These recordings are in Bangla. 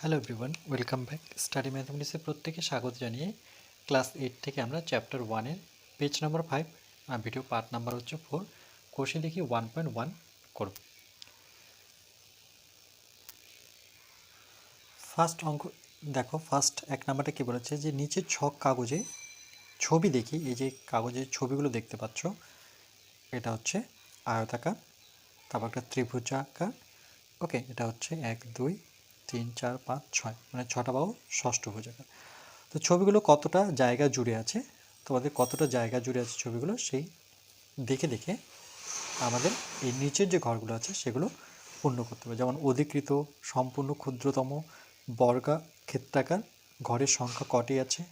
Hello everyone welcome back study ম্যাথমেটিক্সে প্রত্যেকে স্বাগত জানিয়ে ক্লাস এইট থেকে আমরা চ্যাপ্টার ওয়ানের পেজ নাম্বার ফাইভ আর ভিডিও পার্ট নাম্বার হচ্ছে ফোর কোষে দেখি ওয়ান পয়েন্ট ওয়ান করব। ফার্স্ট অঙ্ক, দেখো ফার্স্ট এক নাম্বারটা কী বলেছে যে নিচে ছক কাগজে ছবি দেখি, এই যে কাগজে ছবিগুলো দেখতে পাচ্ছ, এটা হচ্ছে আয়তাকার, তারপর একটা ত্রিভুজাকার ওকে এটা হচ্ছে এক, দুই তিন, চার, পাঁচ, ছয় মানে ছটা বাহু ষষ্ঠ ভুজাকার। তো ছবিগুলো কতটা জায়গা জুড়ে আছে, তোমাদের কতটা জায়গা জুড়ে আছে ছবিগুলো সেই দেখে দেখে আমাদের এই নিচের যে ঘরগুলো আছে সেগুলো পূর্ণ করতে হবে। যেমন অধিকৃত, সম্পূর্ণ ক্ষুদ্রতম, বর্গা, ক্ষেত্রাকার, ঘরের সংখ্যা কটি আছে,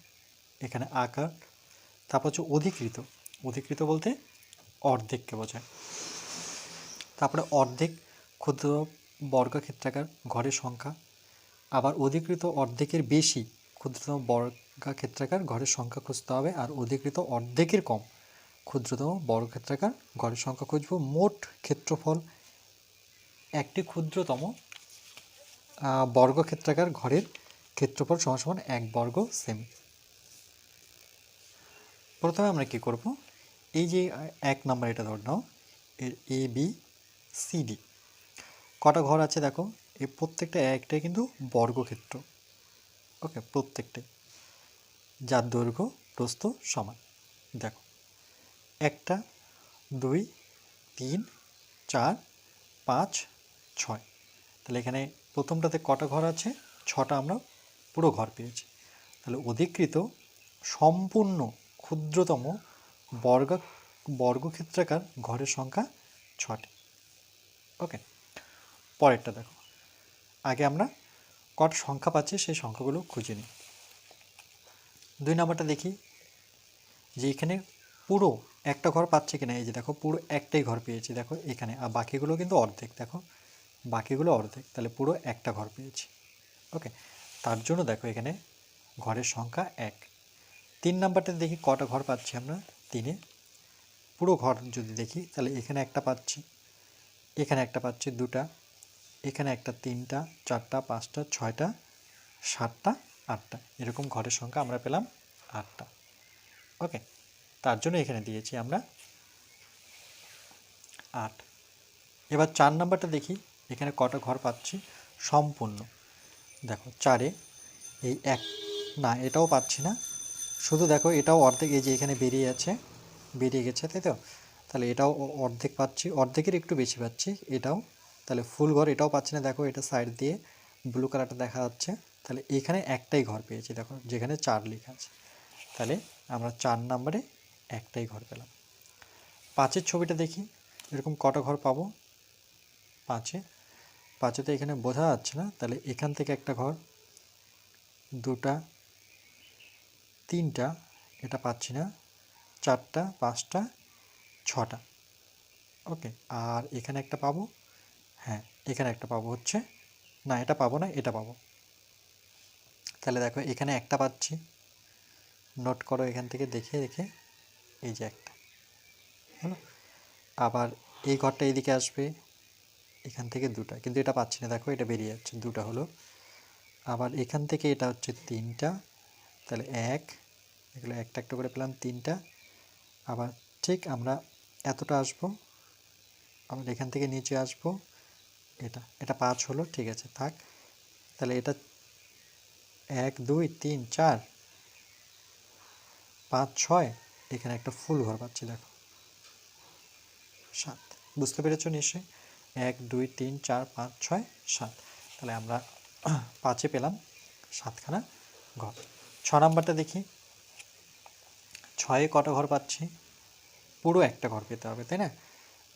এখানে আকার, তারপর হচ্ছে অধিকৃত। অধিকৃত বলতে অর্ধেককে বোঝায়। তারপরে অর্ধেক ক্ষুদ্র বর্গক্ষেত্রাকার ঘরের সংখ্যা আবার অধিকৃত অর্ধেকের বেশি ক্ষুদ্রতম বর্গক্ষেত্রাকার ঘরের সংখ্যা খুঁজতে হবে, আর অধিকৃত অর্ধেকের কম ক্ষুদ্রতম বর্গক্ষেত্রাকার ঘরের সংখ্যা খুঁজব। মোট ক্ষেত্রফল একটি ক্ষুদ্রতম বর্গক্ষেত্রাকার ঘরের ক্ষেত্রফল সমান সমান এক বর্গ সেমি। প্রথমে আমরা কি করব? এই যে এক নাম্বার এটা ধর নাও এ, বি, সি, ডি। কটা ঘর আছে দেখো? এই প্রত্যেকটা একটাই কিন্তু বর্গক্ষেত্র। ওকে প্রত্যেকটাই। যার দৈর্ঘ্য প্রস্থ সমান। দেখো। একটা, দুই, তিন, চার, পাঁচ, ছয়। তাহলে এখানে প্রথমটাতে কটা ঘর আছে? ছটা আমরা পুরো ঘর পেয়েছি। তাহলে অধিকৃত সম্পূর্ণ ক্ষুদ্রতম বর্গ, বর্গক্ষেত্রাকার ঘরের সংখ্যা ছটি ওকে পরেরটা দেখো। আগে আমরা কট সংখ্যা পাচ্ছি, সেই সংখ্যাগুলো খুঁজে নিই। দুই নাম্বারটা দেখি, যে এখানে পুরো একটা ঘর পাচ্ছে কিনা, এই যে দেখো, পুরো একটাই ঘর পেয়েছি, দেখো, এখানে। আর বাকিগুলো কিন্তু অর্ধেক, দেখো, বাকিগুলো অর্ধেক, তাহলে পুরো একটা ঘর পেয়েছি। ওকে, তার জন্য দেখো এখানে ঘরের সংখ্যা এক। তিন নাম্বারটা দেখি, কটা ঘর পাচ্ছি আমরা? তিনে। পুরো ঘর যদি দেখি, তাহলে এখানে একটা পাচ্ছি, এখানে একটা পাচ্ছি, দুটা। এখানে একটা তিনটা, চারটা, পাঁচটা, ছয়টা, সাতটা, আটটা। এরকম ঘরের সংখ্যা আমরা পেলাম আটটা। ওকে, তার জন্য এখানে দিয়েছি আমরা আট। এবার চার নাম্বারটা দেখি, এখানে কটা ঘর পাচ্ছি? সম্পূর্ণ। দেখো, চারে এই এক, না, এটাও পাচ্ছি না। শুধু দেখো, এটাও অর্ধেক, এই যে এখানে বেরিয়ে আছে, বেরিয়ে গেছে, তাই তো? তাহলে এটাও অর্ধেক পাচ্ছি, অর্ধেকের একটু বেশি পাচ্ছি, এটাও তাহলে ফুল ঘর এটাও পাচ্ছি না, দেখো এটা সাইড দিয়ে ব্লু কালারটা দেখা যাচ্ছে। তাহলে এখানে একটাই ঘর পেয়েছি, দেখো যেখানে চার লেখা আছে। তাহলে আমরা চার নাম্বারে একটাই ঘর পেলাম। পাঁচের ছবিটা দেখি, এরকম কটা ঘর পাবো? পাঁচে। পাঁচে তো এখানে বোঝা যাচ্ছে না, তাহলে এখান থেকে একটা ঘর, দুটা, তিনটা, এটা পাচ্ছি না, চারটা, পাঁচটা, ছটা। ওকে, আর এখানে একটা পাবো? হ্যাঁ এখানে একটা পাবো হচ্ছে। না, এটা পাবো না, এটা পাবো। তাহলে দেখো, এখানে একটা পাচ্ছি। নোট করো এখান থেকে দেখে দেখে। এই যে একটা আবার এই ঘরটা এইদিকে আসবে, এখান থেকে দুটা। কিন্তু এটা পাচ্ছি না, দেখো, এটা বেরিয়ে যাচ্ছে, দুটা হলো। আবার এখান থেকে এটা হচ্ছে তিনটা। তাহলে এক, এগুলো একটা একটা করে পেলাম, তিনটা। আবার ঠিক আমরা এতটা আসব। আবার এখান থেকে নিচে আসব। এটা এটা পাঁচ হলো, ঠিক আছে, থাক। তাহলে এটা এক, দুই, তিন, চার, পাঁচ, ছয়, এখানে একটা ফুল ঘর পাচ্ছি, দেখো। সাত, বুঝতে পেরেছ নিশ্চয়ই? এক, দুই, তিন, চার, পাঁচ, ছয়, সাত। তাহলে আমরা পাঁচে পেলাম সাতখানা ঘর। ছ নাম্বারটা দেখি। ছয়ে কটা ঘর পাচ্ছি? পুরো একটা ঘর পেতে হবে, তাই না?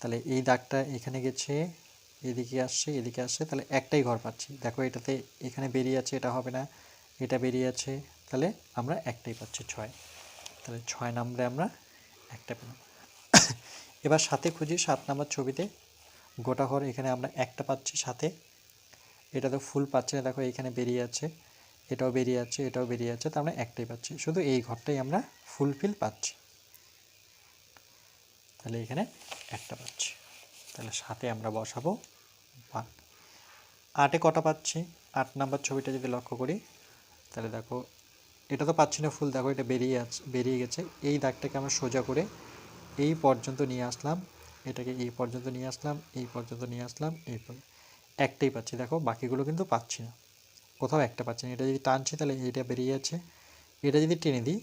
তাহলে এই দাগটা এখানে গেছে এদিকে আসছে এদিকে আসছে, তাহলে একটাই ঘর পাচ্ছি। দেখো এটাতে এখানে বেরিয়ে আছে, এটা হবে না, এটা বেরিয়ে আছে, তাহলে আমরা একটাই পাচ্ছি ছয়। তাহলে ছয় নম্বরে আমরা একটা পেলাম। এবার সাথে খুঁজি সাত নাম্বার ছবিতে, গোটা ঘর এখানে আমরা একটা পাচ্ছি সাথে। এটা তো ফুল পাচ্ছে না, দেখো এখানে বেরিয়ে আছে, এটাও বেরিয়ে আছে, এটাও বেরিয়ে আছে, তার আমরা একটাই পাচ্ছি। শুধু এই ঘরটাই আমরা ফুলফিল পাচ্ছি। তাহলে এখানে একটা পাচ্ছি। তাহলে সাথে আমরা বসাবো। ওয়ান আটে কটা পাচ্ছি? আট নাম্বার ছবিটা যদি লক্ষ্য করি, তাহলে দেখো, এটা তো পাচ্ছি না ফুল, দেখো এটা বেরিয়ে আছে, বেরিয়ে গেছে। এই দাগটাকে আমরা সোজা করে এই পর্যন্ত নিয়ে আসলাম, এটাকে এই পর্যন্ত নিয়ে আসলাম, এই পর্যন্ত নিয়ে আসলাম, এই একটাই পাচ্ছি। দেখো, বাকিগুলো কিন্তু পাচ্ছি না। কোথাও একটা পাচ্ছি না। এটা যদি টানছি, তাহলে এটা বেরিয়ে যাচ্ছে। এটা যদি টেনে দিই,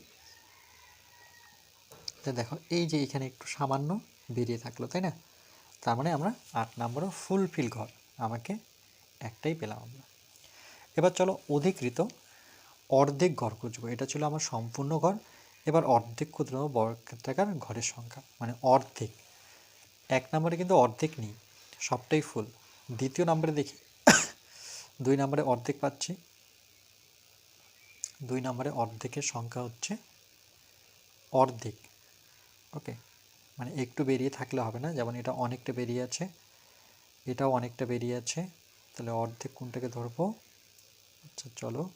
তাহলে দেখো, এই যে এখানে একটু সামান্য বেরিয়ে থাকল, তাই না? তার মানে আমরা আট নম্বরও ফুলফিল ঘর। আমাকে একটাই পেলাম আমরা। এবার চলো অধিকৃত অর্ধেক ঘর খুঁজবো। এটা ছিল আমার সম্পূর্ণ ঘর। এবার অর্ধেক ক্ষুদ্র বর্গাকার ঘরের সংখ্যা মানে অর্ধেক। এক নম্বরে কিন্তু অর্ধেক নেই, সবটাই ফুল দ্বিতীয় নম্বরে দেখি, দুই নম্বরে অর্ধেক পাচ্ছি। দুই নম্বরে অর্ধেকের সংখ্যা হচ্ছে অর্ধেক। ওকে মানে একটু বেরিয়ে থাকলে হবে না। যেমন এটা অনেকটা বেরিয়ে আছে, এটাও অনেকটা বেরিয়ে আছে। তাহলে অর্ধেক কোনটাকে ধরবো? আচ্ছা চলো।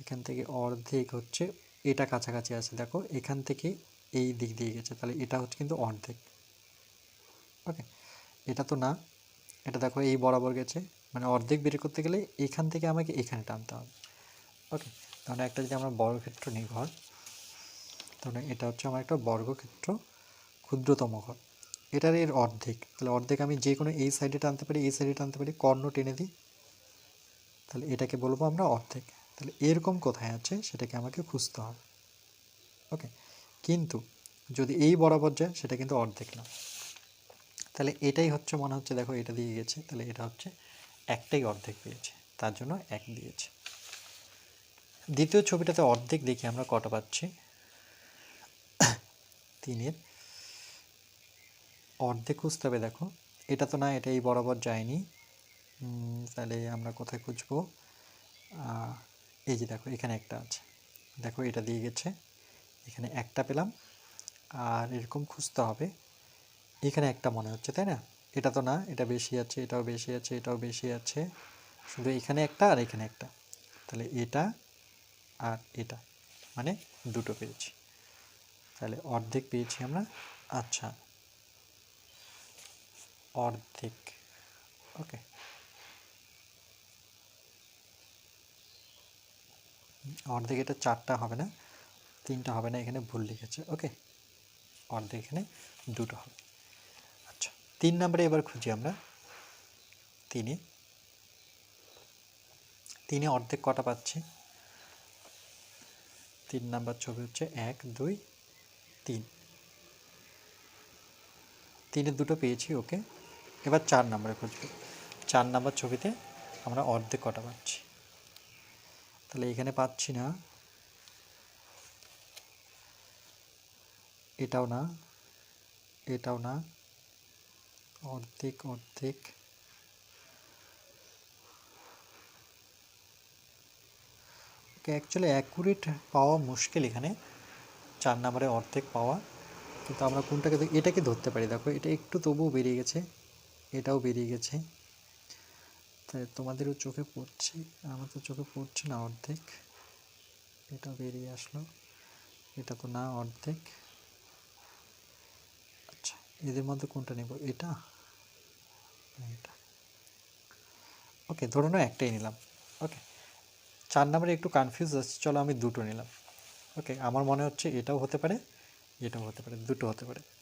এখান থেকে অর্ধেক হচ্ছে, এটা কাছাকাছি আছে, দেখো। এখান থেকে এই দিক দিয়ে গেছে, তাহলে এটা হচ্ছে কিন্তু অর্ধেক। ওকে, এটা তো না, এটা দেখো এই বরাবর গেছে। মানে অর্ধেক বের করতে গেলে এখান থেকে আমাকে এখানে টানতে হবে। ওকে, তাহলে একটা যদি আমরা বর্গক্ষেত্র নিই ঘর, তাহলে এটা হচ্ছে আমার একটা বর্গক্ষেত্র। ক্ষুদ্রতম ঘর। এটার এর অর্ধেক। তাহলে অর্ধেক আমি যে কোনো এই সাইডে টানতে পারি, এই সাইডে টানতে পারি, কর্ণ টেনে দিই। তাহলে এটাকে বলব আমরা অর্ধেক। তাহলে এরকম কোথায় আছে সেটাকে আমাকে খুঁজতে হবে। ওকে কিন্তু যদি এই বরাবর যায়, সেটা কিন্তু অর্ধেক না। তাহলে এটাই হচ্ছে মনে হচ্ছে, দেখো এটা দিয়ে গেছে। তাহলে এটা হচ্ছে একটাই অর্ধেক পেয়েছে। তার জন্য এক দিয়েছে। দ্বিতীয় ছবিটাতে অর্ধেক দেখি আমরা কটা পাচ্ছি। তিনের অর্ধেক খুঁজতে হবে, দেখো। এটা তো না এটা এই বরাবর যায়নি। তাহলে আমরা কোথায় খুঁজবো? এই যে দেখো, এখানে একটা আছে। দেখো, এটা দিয়ে গেছে। এখানে একটা পেলাম। আর এরকম খুঁজতে হবে। এখানে একটা মনে হচ্ছে, তাই না? এটা তো না, এটা বেশি আছে, এটাও বেশি আছে, এটাও বেশি আছে। শুধু এখানে একটা আর এখানে একটা। তাহলে এটা আর এটা মানে দুটো পেয়েছি। তাহলে অর্ধেক পেয়েছি আমরা। আচ্ছা। অর্ধেক। ওকে অর্ধেক এটা চারটা হবে না, তিনটা হবে না, এখানে ভুল লিখেছে। ওকে অর্ধেক এখানে দুটো হবে। আচ্ছা তিন নম্বরে এবার খুঁজি আমরা। তিনে। তিনে অর্ধেক কটা পাচ্ছি? তিন নাম্বার ছবি হচ্ছে এক, দুই, তিন। তিনে দুটো পেয়েছি ওকে এবার চার নম্বরে খুঁজবো। চার নাম্বার ছবিতে আমরা অর্ধেক কটা পাচ্ছি। তাহলে এখানে পাচ্ছি না। এটাও না। এটাও না। অর্ধেক অর্ধেক। ওকে অ্যাকচুয়ালি অ্যাকুরেট পাওয়া মুশকিল এখানে। চার নম্বরে অর্ধেক পাওয়া। কিন্তু আমরা কোনটাকে এটাকে ধরতে পারি। দেখো, এটা একটু তবুও বেরিয়ে গেছে। এটাও বেরিয়ে গেছে। তাই তোমাদেরও চোখে পড়ছে, আমার তো চোখে পড়ছে না অর্ধেক। এটা বেরিয়ে আসলো। এটা তো না অর্ধেক। আচ্ছা এদের মধ্যে কোনটা নেব? এটা? এটা। ওকে ধরুন একটাই নিলাম। ওকে, চার নম্বরে একটু কনফিউজ আছে, চলো আমি দুটো নিলাম। ওকে, আমার মনে হচ্ছে এটাও হতে পারে, এটাও হতে পারে, দুটো হতে পারে।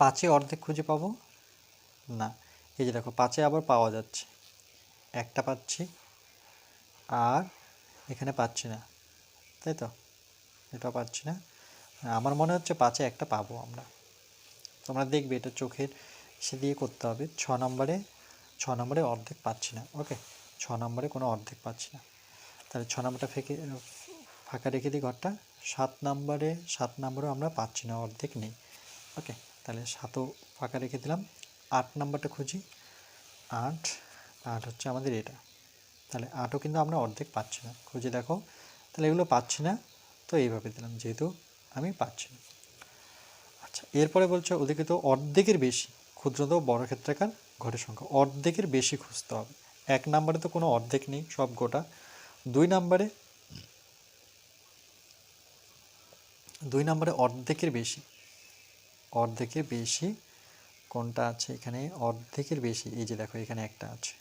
পাঁচে অর্ধেক খুঁজে পাবো? না। এই যে দেখো, পাঁচে আবার পাওয়া যাচ্ছে। একটা পাচ্ছি, আর এখানে পাচ্ছি না। তাই তো? এটাও পাচ্ছি না। আমার মনে হচ্ছে পাঁচে একটা পাবো আমরা। তোমরা দেখবে এটা চোখের সে দিয়ে করতে হবে। ছ নম্বরে ছ নম্বরে অর্ধেক পাচ্ছি না। ওকে? ছ নম্বরে কোনো অর্ধেক পাচ্ছি না। তাহলে ছ নম্বরটা ফেঁকে, ফাঁকা রেখে দিই ঘরটা। সাত নম্বরে, সাত নম্বরেও আমরা পাচ্ছি না, অর্ধেক নেই। ওকে? তাহলে সাতও ফাঁকা রেখে দিলাম। আট নাম্বারটা খুঁজি। আট আট হচ্ছে আমাদের এটা। তাহলে আটও কিন্তু আমরা অর্ধেক পাচ্ছি না। খুঁজে দেখো। তাহলে এগুলো পাচ্ছি না। তো এইভাবে দিলাম, যেহেতু আমি পাচ্ছি না। আচ্ছা এরপরে বলছে অধিকৃত অর্ধেকের বেশি। ক্ষুদ্রত বড় ক্ষেত্রাকার ঘরের সংখ্যা। অর্ধেকের বেশি খুঁজতে হবে। এক নাম্বারে তো কোনো অর্ধেক নেই, সব গোটা। দুই নাম্বারে দুই নাম্বারে অর্ধেকের বেশি। অর্ধেকের বেশি কোনটা আছে এখানে? অর্ধেকের বেশি। এই যে দেখো, এখানে একটা আছে।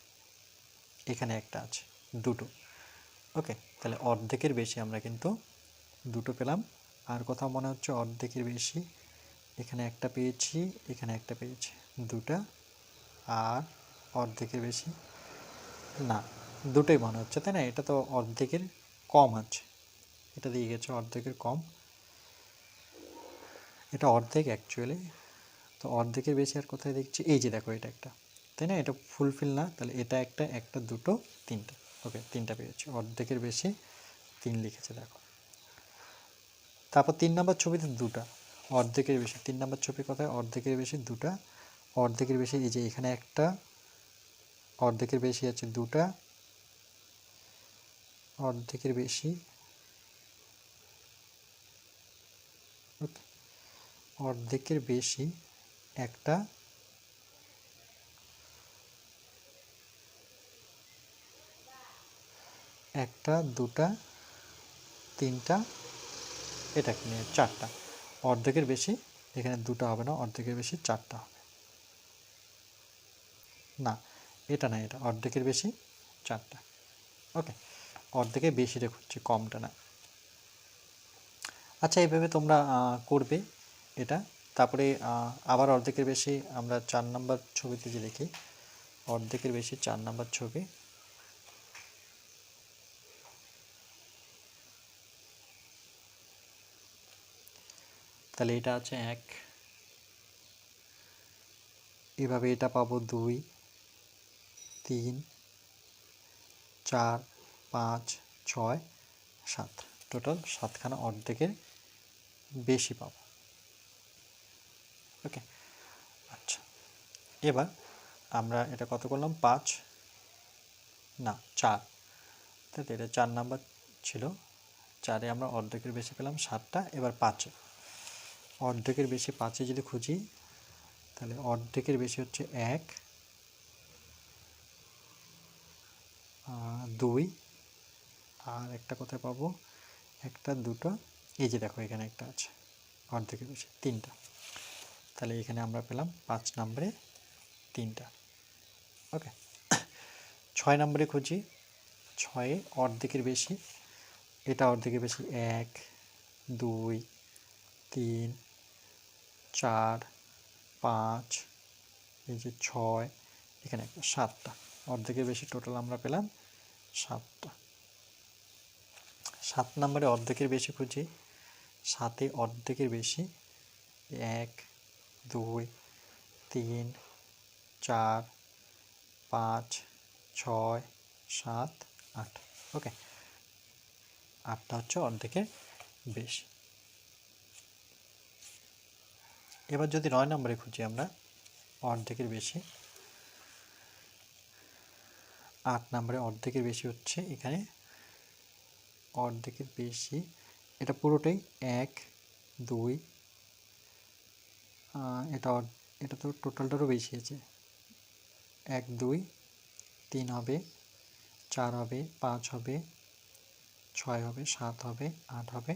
এখানে একটা আছে। দুটো। ওকে, তাহলে অর্ধেকের বেশি আমরা কিন্তু দুটো পেলাম। আর কোথাও মনে হচ্ছে অর্ধেকের বেশি। এখানে একটা পেয়েছি, এখানে একটা পেয়েছি। দুটা আর অর্ধেকের বেশি? না, দুটোই মনে হচ্ছে, তাই না? এটা তো অর্ধেকের কম আছে। এটা দিয়ে গেছে অর্ধেকের কম। এটা অর্ধেক অ্যাকচুয়ালি তো অর্ধেকের বেশি আর কোথায় দেখছি? এই যে দেখো এটা একটা। তাই না? এটা ফুলফিল না, তাহলে এটা একটা একটা, দুটো, তিনটা। ওকে তিনটা পেয়েছি। অর্ধেকের বেশি তিন লিখেছে দেখো। তারপর তিন নম্বর ছবিতে দুটা। অর্ধেকের বেশি। তিন নম্বর ছবি কোথায়? অর্ধেকের বেশি দুটা। অর্ধেকের বেশি এই যে এখানে একটা। অর্ধেকের বেশি আছে দুটা। অর্ধেকের বেশি অর্ধেকের বেশি একটা একটা, দুটা, তিনটা এটা নিয়ে চারটা। অর্ধেকের বেশি, এখানে দুটো হবে না, অর্ধেকের বেশি চারটা। হবে না, এটা না, এটা অর্ধেকের বেশি চারটা। ওকে, অর্ধেকের বেশি খুঁজছি কমটা না। আচ্ছা এইভাবে তোমরা করবে। এটা। তারপরে আবার অর্ধেকের বেশি আমরা চার নাম্বার ছবিতে যে দেখি অর্ধেকের বেশি চার নাম্বার ছবি। তাহলে এটা আছে এক। এভাবে এটা পাবো দুই, তিন, চার, পাঁচ, ছয়, সাত। টোটাল সাতখানা অর্ধেকের বেশি পাবো। ওকে আচ্ছা। এবার আমরা এটা কত করলাম? পাঁচ। না, চার। তাহলে এটা চার নাম্বার ছিল। চারে আমরা অর্ধেকের বেশি পেলাম সাতটা, এবার পাঁচে। অর্ধেকের বেশি পাঁচে যদি খুঁজি, তাহলে অর্ধেকের বেশি হচ্ছে এক। দুই। আর একটা কোথায় পাবো? একটা, দুটো। এই যে দেখো, এখানে একটা আছে। অর্ধেকের বেশি, তিনটা। তাহলে এখানে আমরা পেলাম পাঁচ নম্বরে তিনটা। ওকে। ছয় নম্বরে খুঁজি। ছয়ে অর্ধেকের বেশি। এটা অর্ধেকের বেশি এক, দুই, তিন, চার, পাঁচ, এই যে ছয়, এখানে একটা সাতটা। অর্ধেকের বেশি টোটাল আমরা পেলাম সাতটা। সাত নম্বরে অর্ধেকের বেশি খুঁজি। সাতে অর্ধেকের বেশি। এক দুই, তিন, চার, পাঁচ, ছয়, সাত, আট। ওকে। আটটা হচ্ছে অর্ধেকের বেশি। এবার যদি নয় নম্বরে খুঁজি আমরা, অর্ধেকের বেশি। আট নম্বরে অর্ধেকের বেশি হচ্ছে এখানে। অর্ধেকের বেশি, এটা পুরোটাই এক, দুই এটা এটা তো টোটালটারও বেশি আছে। এক, দুই, তিন হবে, চার হবে, পাঁচ হবে, ছয় হবে, সাত হবে, আট হবে।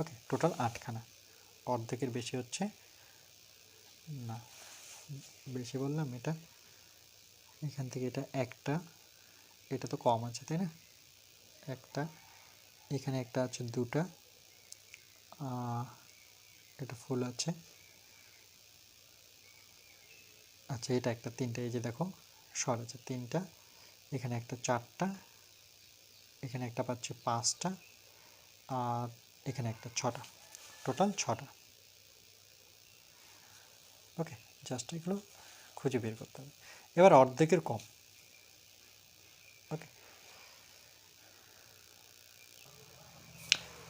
ওকে টোটাল আটখানা। অর্ধেকের বেশি হচ্ছে, না, বেশি বললাম এটা, এখান থেকে এটা একটা, এটা তো কম আছে, তাই না? একটা, এখানে একটা আছে দুটা এটা ফুল আছে। আচ্ছা এটা একটা, তিনটা, এই যে দেখো স্বর আছে তিনটা, এখানে একটা চারটা, এখানে একটা পাচ্ছি পাঁচটা, আর এখানে একটা ছটা, টোটাল ছটা। ওকে, জাস্ট এগুলো খুঁজে বের করতে হবে। এবার অর্ধেকের কম। ওকে।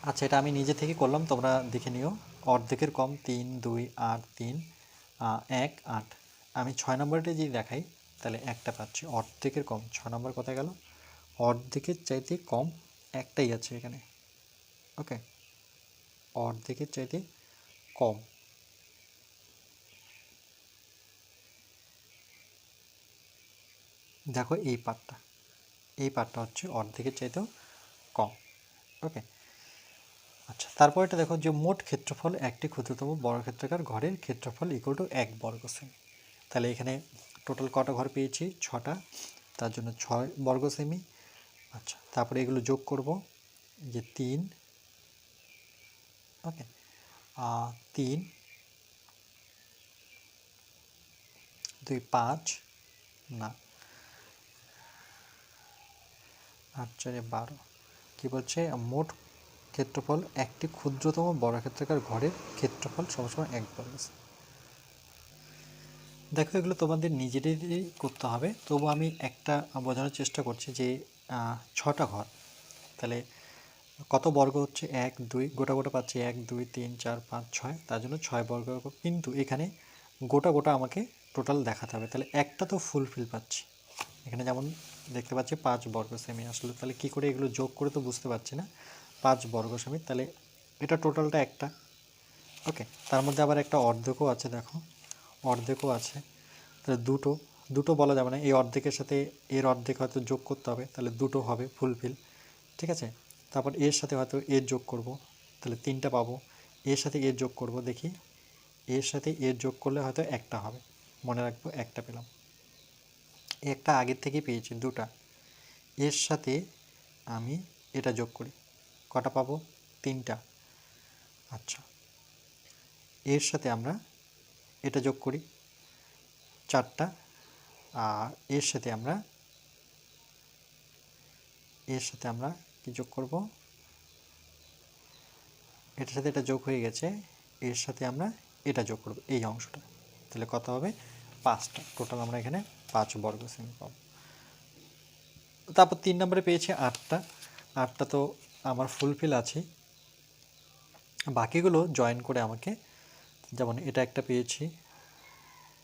আচ্ছা এটা আমি নিজে থেকে করলাম, তোমরা দেখে নিও। অর্ধেকের কম, তিন, দুই, আট, তিন এক, আট। আমি ছয় নম্বরটা যদি দেখাই, তাহলে একটা পাচ্ছি। অর্ধেকের কম, ছয় নম্বর কোথায় গেল? অর্ধেকের চাইতে কম একটাই আছে এখানে। ওকে? অর্ধেকের চাইতে কম। দেখো এই পার্টটা এই পার্টটা হচ্ছে অর্ধেকের চাইতেও কম। ওকে? আচ্ছা তারপর এটা দেখো যে মোট ক্ষেত্রফল একটি ক্ষুদ্রতম বর্গক্ষেত্রাকার ঘরের ক্ষেত্রফল ইকুয়াল টু এক বর্গ সেমি তাহলে এখানে টোটাল কটা ঘর পেয়েছি? ছটা। তার জন্য ছয় বর্গ সেমি। আচ্ছা তারপরে এগুলো যোগ করব। যে তিন। ওকে। তিন। দুই, পাঁচ। না। আট, চারে বারো। কী বলছে? মোট ক্ষেত্রফল একটি ক্ষুদ্রতম বর্গক্ষেত্রাকার ঘরের ক্ষেত্রফল সবসময় এক বর্গ। দেখো, এগুলো তোমাদের নিজেদেরই করতে হবে। তবু আমি একটা বোঝানোর চেষ্টা করছি যে ছটা ঘর। তাহলে কত বর্গ হচ্ছে? এক, দুই, গোটা গোটা পাচ্ছি এক, দুই, তিন, চার, পাঁচ, ছয়। তার জন্য ছয় বর্গ কিন্তু এখানে গোটা গোটা আমাকে টোটাল দেখাতে হবে। তাহলে একটা তো ফুলফিল পাচ্ছি। এখানে যেমন দেখতে পাচ্ছি পাঁচ বর্গ সেমি আসলে। তাহলে কী করে এগুলো যোগ করে তো বুঝতে পারছি না। পাঁচ বর্গ সেমি তাহলে এটা টোটালটা একটা। ওকে তার মধ্যে আবার একটা অর্ধকও আছে, দেখো। অর্ধেকও আছে, তাহলে দুটো দুটো বলা যাবে না। এই অর্ধেকের সাথে এর অর্ধেক হয়তো যোগ করতে হবে, তাহলে দুটো হবে ফুলফিল ঠিক আছে? তারপর এর সাথে হয়তো এর যোগ করব, তাহলে তিনটা পাবো। এর সাথে এর যোগ করব, দেখি। এর সাথে এর যোগ করলে হয়তো একটা হবে। মনে রাখব একটা পেলাম। একটা আগের থেকেই পেয়েছি, দুটা। এর সাথে আমি এটা যোগ করি। কটা পাবো? তিনটা। আচ্ছা। এর সাথে আমরা এটা যোগ করি, চারটা, আর এর সাথে আমরা, এর সাথে আমরা কি যোগ করব? এটার সাথে এটা যোগ হয়ে গেছে, এর সাথে আমরা এটা যোগ করব, এই অংশটা। তাহলে কত হবে? পাঁচটা। টোটাল আমরা এখানে পাঁচ বর্গ সেমি পাবো। তারপর তিন নম্বরে পেয়েছি আটটা। আটটা তো আমার ফুলফিল আছে। বাকিগুলো জয়েন করে আমাকে যেমন এটা একটা পেয়েছি,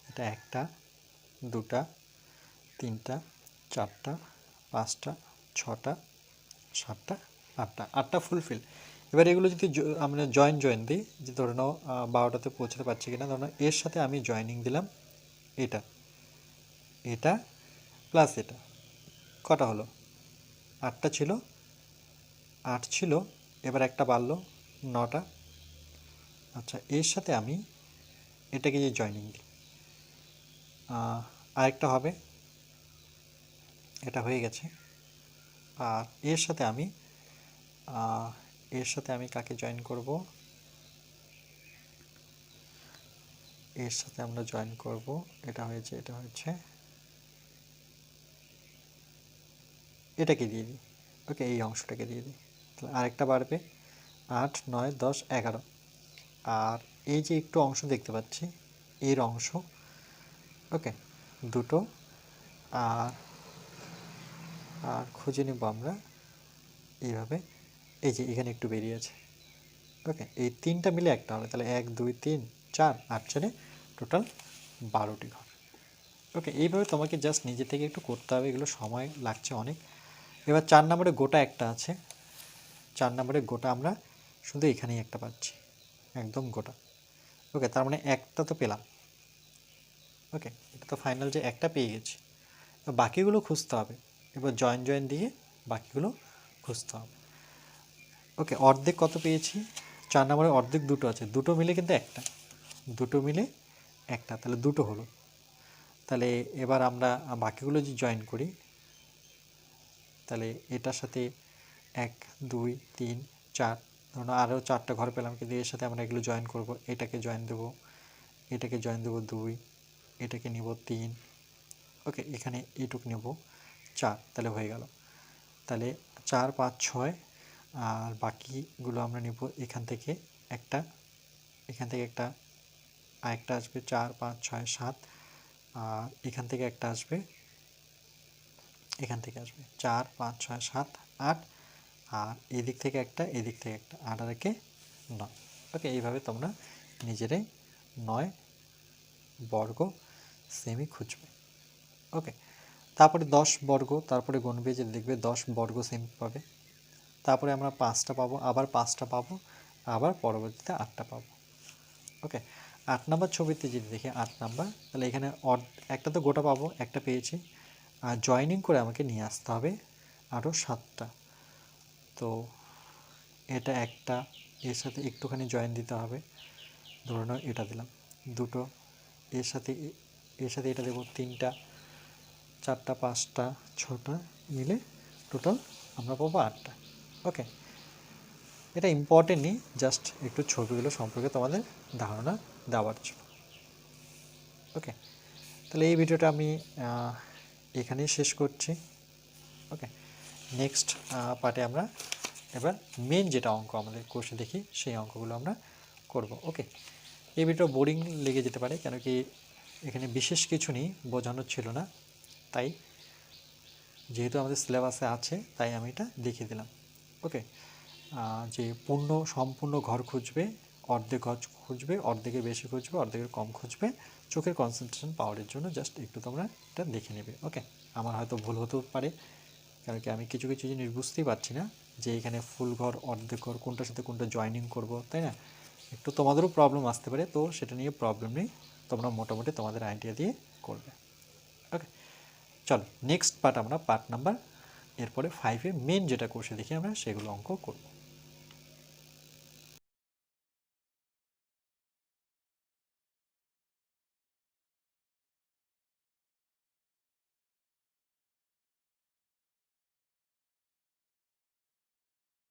এটা একটা, দুটা, তিনটা, চারটা, পাঁচটা, ছটা, সাতটা, আটটা আটটা ফুলফিল এবার এগুলো যদি আমরা জয়েন জয়েন দিই, যে ধরে নাও বারোটাতে পৌঁছতে পারছি কিনা, ধরে এর সাথে আমি জয়েনিং দিলাম এটা। এটা প্লাস এটা। কটা হলো? আটটা ছিল, আট ছিল, এবার একটা বাড়লো, নটা আচ্ছা এর সাথে আমি এটাকে যে জয়েনিং দিই আরেকটা হবে, এটা হয়ে গেছে। আর এর সাথে আমি এর সাথে আমি কাকে জয়েন করব? এর সাথে আমরা জয়েন করব, এটা হয়েছে এটা হয়েছে, এটাকে দিয়ে দিই। ওকে, এই অংশটাকে দিয়ে দিই। তাহলে আরেকটা বাড়বে। আট, নয়, দশ, এগারো। আর এই যে একটু অংশ দেখতে পাচ্ছি, এর অংশ। ওকে, দুটো। আর আর খুঁজে নেব আমরা এইভাবে। এই যে এখানে একটু বেরিয়ে আছে। ওকে, এই তিনটা মিলে একটা হবে, তাহলে এক, দুই, তিন, চার, আট চারে টোটাল বারোটি ঘর। ওকে, এইভাবে তোমাকে জাস্ট নিজে থেকে একটু করতে হবে, এগুলো সময় লাগছে অনেক। এবার চার নম্বরে গোটা একটা আছে। চার নম্বরে গোটা আমরা শুধু এখানেই একটা পাচ্ছি। একদম গোটা। ওকে তার মানে একটা তো পেলাম। ওকে এটা তো ফাইনাল যে একটা পেয়ে গেছি। বাকিগুলো খুঁজতে হবে। এবার জয়েন জয়েন দিয়ে বাকিগুলো খুঁজতে হবে। ওকে অর্ধেক কত পেয়েছি? চার নম্বরে অর্ধেক দুটো আছে। দুটো মিলে কিন্তু একটা। দুটো মিলে একটা। তাহলে দুটো হলো। তাহলে এবার আমরা বাকিগুলো যদি জয়েন করি, তাহলে এটার সাথে এক, দুই, তিন, চার ধরুন আরও চারটা ঘর পেলাম, কিন্তু এর সাথে আমরা এগুলো জয়েন করব। এটাকে জয়েন দেবো, এটাকে জয়েন দেবো দুই, এটাকে নিব তিন। ওকে এখানে এটুক নেব, চার, তাহলে হয়ে গেল। তাহলে চার, পাঁচ, ছয়, আর বাকিগুলো আমরা নেব এখান থেকে একটা, এখান থেকে একটা আরেকটা আসবে চার, পাঁচ, ছয়, সাত, আর এখান থেকে একটা আসবে, এখান থেকে আসবে চার, পাঁচ, ছয়, সাত, আট আর এদিক থেকে একটা, এদিক থেকে একটা আট আর একে নয়। ওকে, এইভাবে তোমরা নিজেরাই নয় বর্গ সেমি খুঁজবে। ওকে, তারপরে দশ বর্গ, তারপরে গুনবে যে দেখবে দশ বর্গ সেমি পাবে। তারপরে আমরা পাঁচটা পাবো, আবার পাঁচটা পাবো, আবার পরবর্তীতে আটটা পাবো। ওকে, আট নাম্বার ছবিতে যদি দেখি, আট নাম্বার, তাহলে এখানে একটা তো গোটা পাবো, একটা পেয়েছি। আর জয়েনিং করে আমাকে নিয়ে আসতে হবে আরও সাতটা। তো এটা একটা, এর সাথে একটুখানি জয়েন দিতে হবে। ধরে নাও এটা দিলাম। দুটো, এর সাথে এর সাথে এটা দেবো তিনটা, চারটা, পাঁচটা, ছটা, মিলে টোটাল আমরা পাবো আটটা। ওকে এটা ইম্পর্টেন্ট নেই জাস্ট একটু ছবিগুলো সম্পর্কে তোমাদের ধারণা দেওয়ার জন্য ওকে তাহলে এই ভিডিওটা আমি এখানেই শেষ করছি। ওকে নেক্সট পার্টে আমরা এবার মেন যেটা অঙ্ক, আমাদের কোর্সে দেখি, সেই অঙ্কগুলো আমরা করব। ওকে এই ভিডিও বোরিং লেগে যেতে পারে, কেন কি এখানে বিশেষ কিছু নেই, বোঝানোর ছিল না। তাই যেহেতু আমাদের সিলেবাসে আছে, তাই আমি এটা দেখিয়ে দিলাম। ওকে যে পূর্ণ, সম্পূর্ণ ঘর খুঁজবে, অর্ধেক ঘর খুঁজবে, অর্ধেকের বেশি খুঁজবে, অর্ধেকের কম খুঁজবে, চোখের কনসেন্ট্রেশন পাওয়ারের জন্য জাস্ট একটু তোমরা এটা দেখে নেবে। ওকে আমার হয়তো ভুল হতেও পারে। কারণ কি আমি কিছু কিছু জিনিস বুঝতেই পারছি না যে এখানে ফুল ঘর, অর্ধেক ঘর, কোনটার সাথে কোনটা জয়নিং করব, তাই না? একটু তোমাদেরও প্রবলেম আসতে পারে, তো সেটা নিয়ে প্রবলেম নেই। তোমরা মোটামুটি তোমাদের আইডিয়া দিয়ে করবে। ওকে চলো নেক্সট পার্ট আমরা পার্ট নাম্বার এরপরে ফাইভে মেন যেটা কোর্সে দেখি আমরা সেগুলো অঙ্ক করব।